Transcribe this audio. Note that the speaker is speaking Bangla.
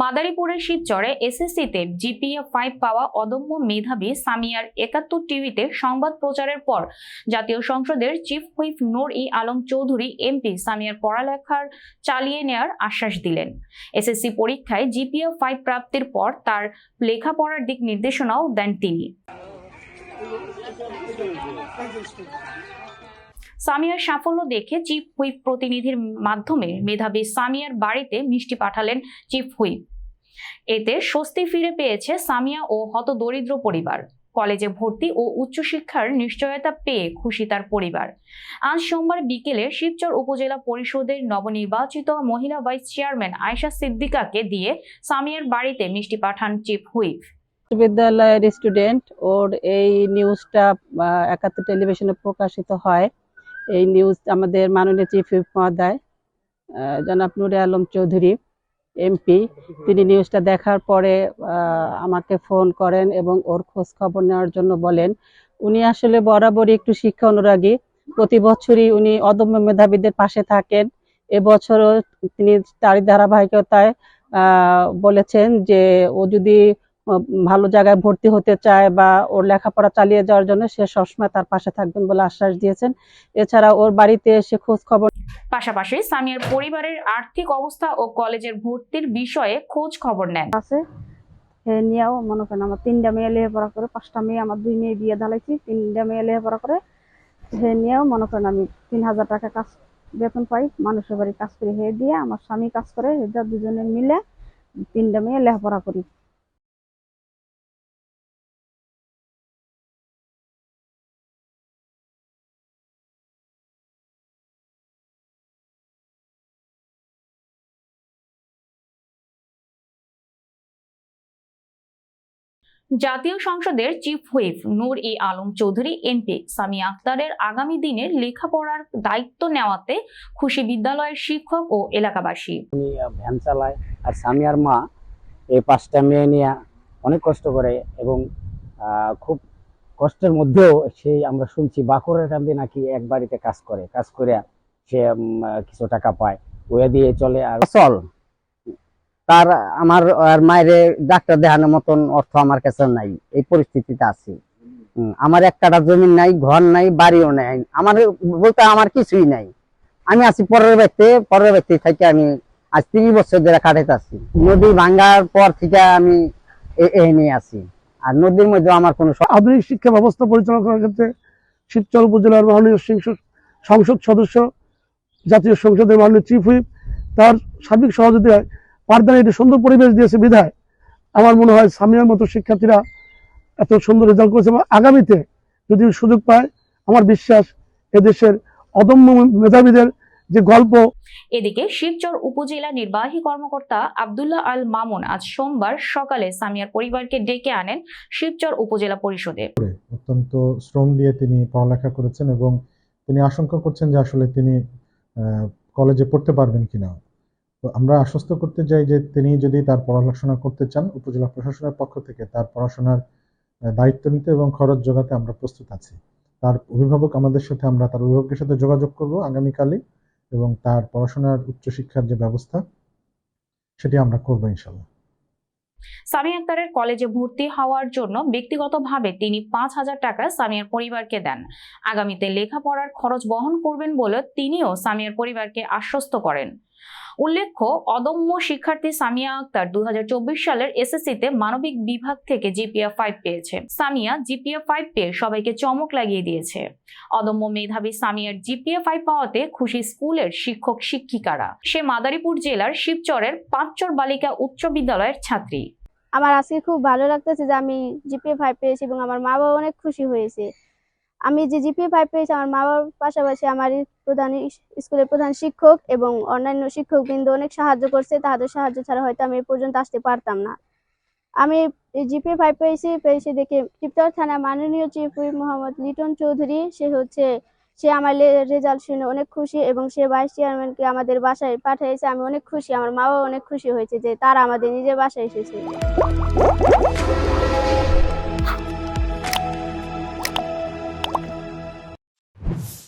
মাদারীপুরের শিবচরে এসএসসিতে জিপিএ ফাইভ পাওয়া অদম্য মেধাবী সামিয়ার একাত্তর টিভিতে সংবাদ প্রচারের পর জাতীয় সংসদের chief whip Noor e Alam Chowdhury MP সামিয়ার পড়ালেখার চালিয়ে নেয়ার আশ্বাস দিলেন। এসএসসি পরীক্ষায় জিপিএ ফাইভ প্রাপ্তির পর তার লেখাপড়ার দিক নির্দেশনাও দেন তিনি। সামিয়ার সাফল্য দেখে চিফ হুইপ প্রতিনিধির মাধ্যমে মেধাবী সামিয়ার বাড়িতে মিষ্টি পাঠালেন চিফ হুইপ। এতে স্বস্তি ফিরে পেয়েছে সামিয়া ও হতদরিদ্র পরিবার। কলেজে ভর্তি ও উচ্চশিক্ষার নিশ্চয়তা পেয়ে খুশি তার পরিবার। আজ সোমবার বিকেলে শিবচর উপজেলা পরিষদের নবনির্বাচিত মহিলা ভাইস চেয়ারম্যান আয়শা সিদ্দিকাকে দিয়ে সামিয়ার বাড়িতে মিষ্টি পাঠান চিফ হুইপ। বিশ্ববিদ্যালয়ের স্টুডেন্ট ওর এই নিউজটা একাত্তর টেলিভিশনে প্রকাশিত হয়। এই নিউজ আমাদের মাননীয় চিফ হুইপ জনাব নুরে আলম চৌধুরী এমপি তিনি নিউজটা দেখার পরে আমাকে ফোন করেন এবং ওর খোঁজ খবর নেওয়ার জন্য বলেন, উনি আসলে বরাবরই একটু শিক্ষা অনুরাগী। প্রতি বছরই উনি অদম্য মেধাবীদের পাশে থাকেন। এবছরও তিনি তারই ধারাবাহিকতায় বলেছেন যে ও যদি ভালো জায়গায় ভর্তি হতে চায় বা ওর লেখাপড়া চালিয়ে যাওয়ার জন্য সে সবসময় তার পাশে থাকবেন বলে আশ্বাস দিয়েছেন। এছাড়া ওর বাড়িতে এসে খোঁজ খবর পাশাপাশি সামিয়ার পরিবারের আর্থিক অবস্থা ও কলেজের ভর্তির বিষয়ে খোঁজ খবর নেন। আছে। নিয়েও মনে করেন আমার তিনটা মেয়ে লেখাপড়া করে পাঁচটা মেয়ে আমার দুই মেয়ে বিয়ে ঢালাইছি তিনটা মেয়ে লেখাপড়া করে। হে নিয়েও মনে করেন আমি তিন হাজার টাকা কাজ বেতন পাই মানুষের বাড়ি কাজ করি হে দিয়ে আমার স্বামী কাজ করে দুজনে মিলে তিনটা মেয়ে লেখাপড়া করি। জাতীয় সংসদের chief whip Noor e Alam Chowdhury MP Sami আক্তারের আগামী দিনের লেখাপড়ার দায়িত্ব নেওয়াতে খুশি বিদ্যালয়ের শিক্ষক ও এলাকাবাসী। ভ্যান চালায় আর স্বামী আর মা এই পাঁচটা মেয়ে নিয়ে অনেক কষ্ট করে এবং খুব কষ্টের মধ্যেও সেই আমরা শুনছি বাঁকুড়ার কান্দি নাকি এক বাড়িতে কাজ করে। কাজ করে সে কিছু টাকা পায়। ওয়া দিয়ে চলে আর চল তার, আমার, আর মায়ের ডাক্তার দেখানোর মতন অর্থ আমার কাছে নাই। এই পরিস্থিতিতে আছি। আমার এক কাটা জমি নাই, ঘর নাই, বাড়িও নাই। আমার বলতে আমার কিছুই নাই। আমি আছি পরের ব্যক্তি পরের ব্যক্তি থেকে আমি আজ তিরিশ বছর ধরে কাটাইতে আছি। নদী ভাঙ্গার পর থেকে আমি এই নিয়ে আছি। আর নদীর মধ্যে আমার কোনো আধুনিক শিক্ষা ব্যবস্থা পরিচালনা করার ক্ষেত্রে শিবচর উপজেলার মাননীয় সংসদ সদস্য, জাতীয় সংসদের মাননীয় চিফ হুইপ, তার সার্বিক সহযোগিতায় পাঠদানে একটি সুন্দর পরিবেশ দিয়েছে বিধায়। আমার মনে হয় সামিয়ার মতো শিক্ষার্থীরা এত সুন্দর রেজাল্ট করেছে এবং আগামীতে যদি সুযোগ পায় আমার বিশ্বাস এদেশের অদম্য মেধাবীদের যে গল্প। এদিকে শিবচর উপজেলা নির্বাহী কর্মকর্তা আব্দুল্লাহ আল মামুন আজ সোমবার সকালে সামিয়ার পরিবারকে ডেকে আনেন শিবচর উপজেলা পরিষদে। অত্যন্ত শ্রম দিয়ে তিনি পড়ালেখা করেছেন এবং তিনি আশঙ্কা করছেন যে আসলে তিনি আহ, কলেজে পড়তে পারবেন কিনা। তো আমরা আশ্বস্ত করতে চাই যে তিনি যদি তার পড়াশোনা করতে চান উপজেলা প্রশাসনের পক্ষ থেকে তার পড়াশোনার দায়িত্ব নিতে এবং খরচ যোগাতে আমরা প্রস্তুত আছি। তার অভিভাবক আমাদের সাথে, আমরা তার অভিভাবকের সাথে যোগাযোগ করব আগামীকালই এবং তার পড়াশোনার উচ্চশিক্ষার যে ব্যবস্থা, সেটি আমরা করব ইনশাল্লাহ সামি আক্তারের কলেজে ভর্তি হওয়ার জন্য ব্যক্তিগতভাবে তিনি পাঁচ হাজার টাকা সামিয়ার পরিবারকে দেন। আগামীতে লেখাপড়ার খরচ বহন করবেন বলে তিনিও সামিয়ার পরিবারকে আশ্বস্ত করেন। উল্লেখ্য, অদম্য শিক্ষার্থী সামিয়া আক্তার দু সালের এসএসসিতে মানবিক বিভাগ থেকে জিপিএ ফাইভ পেয়েছে। সামিয়া জিপিএ ফাইভ পেয়ে সবাইকে চমক লাগিয়ে দিয়েছে। অদম্য মেধাবী সামিয়ার জিপিএ ফাইভ পাওয়াতে খুশি স্কুলের শিক্ষক শিক্ষিকারা। সে মাদারীপুর জেলার শিবচরের পাঁচচর বালিকা উচ্চ বিদ্যালয়ের ছাত্রী। আমার আজকে খুব ভালো লাগতেছে যে আমি জিপিএ ফাইভ পেয়েছি এবং আমার মা বাবা অনেক খুশি হয়েছে। আমি যে জিপিএ ফাইভ পেয়েছি, আমার মা বাবার পাশাপাশি আমার প্রধান স্কুলের প্রধান শিক্ষক এবং অন্যান্য শিক্ষকবৃন্দ অনেক সাহায্য করছে তাদের সাহায্য ছাড়া হয়তো আমি পর্যন্ত আসতে পারতাম না। আমি জিপিএ ফাইভ পেয়েছি পেয়েছি দেখে চিপতর থানা মাননীয় চিফ মোহাম্মদ লিটন চৌধুরী, সে হচ্ছে, সে আমার রেজাল্ট শুনে অনেক খুশি এবং সে ভাইস চেয়ারম্যানকে আমাদের বাসায় পাঠিয়েছে, আমি অনেক খুশি, আমার মা বাবা অনেক খুশি হয়েছে যে তারা আমাদের নিজের বাসায় এসেছে।